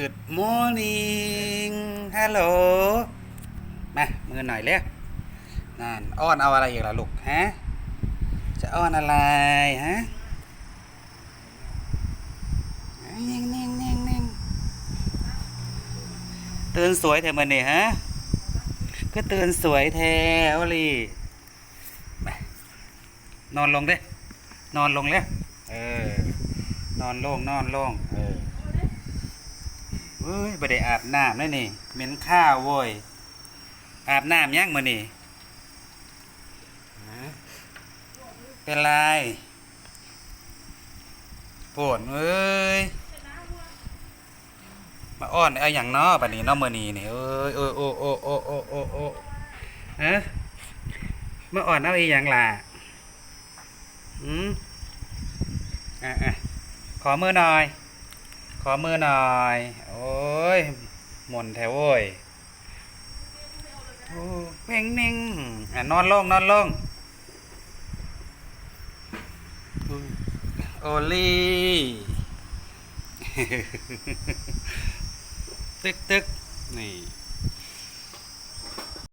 Good morning ฮัลโหลมามือหน่อยเร็วนั่นอ้อนเอาอะไรอีกล่ะลูกฮะ จะอ้อนอะไรฮะนิ่งนิ่งนิ่งนิ่งตื่นสวยแท้มันนี่ฮะ ก็ตื่นสวยแท้โอลีมานอนลงเด้นอนลงเลยเออ นอนลงนอนลง เอ้ยบ่ได้อาบน้ำเลยนี่เหม็นข้าวโว้ยอาบน้ำยังมื้อนี่เป็นไรปวดเอ้ยมาอ้อนเอาอย่างนอบัดนี้นอมื้อนี้นี่เอ้ยโอ้โอ้โอ้โอ้โอ้โอ้โอ้ฮะมาอ่อนเอาอีหยังล่ะอืมอะอะขอมือหน่อย ขอมือหน่อย โอ้ยหม่นแถวโว้ยโอ้เพ่งนิ่งอะนอนลงนอนลงโอลี่ตึกตึก